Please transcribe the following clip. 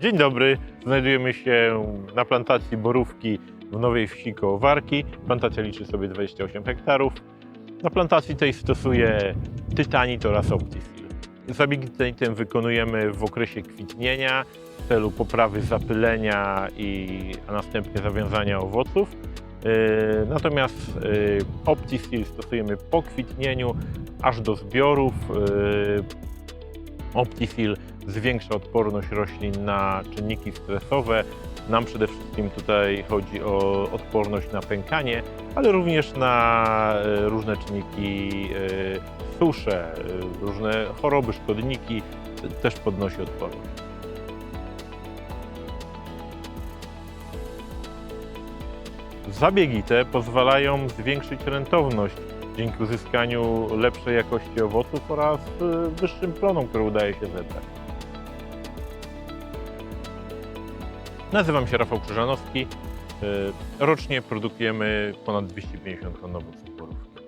Dzień dobry, znajdujemy się na plantacji borówki w Nowej Wsi koło Warki. Plantacja liczy sobie 28 hektarów. Na plantacji tej stosuję tytanit oraz optisil. Zabiegi tytanitem wykonujemy w okresie kwitnienia w celu poprawy zapylenia i a następnie zawiązania owoców. Yy, Natomiast yy, optisil stosujemy po kwitnieniu aż do zbiorów. Yy, Optisil zwiększa odporność roślin na czynniki stresowe. Nam przede wszystkim tutaj chodzi o odporność na pękanie, ale również na e, różne czynniki e, susze, e, różne choroby, szkodniki też podnosi odporność. Zabiegi te pozwalają zwiększyć rentowność dzięki uzyskaniu lepszej jakości owoców oraz wyższym plonom, które udaje się zebrać. Nazywam się Rafał Krzyżanowski. E, Rocznie produkujemy ponad 250 ton owoców borówki.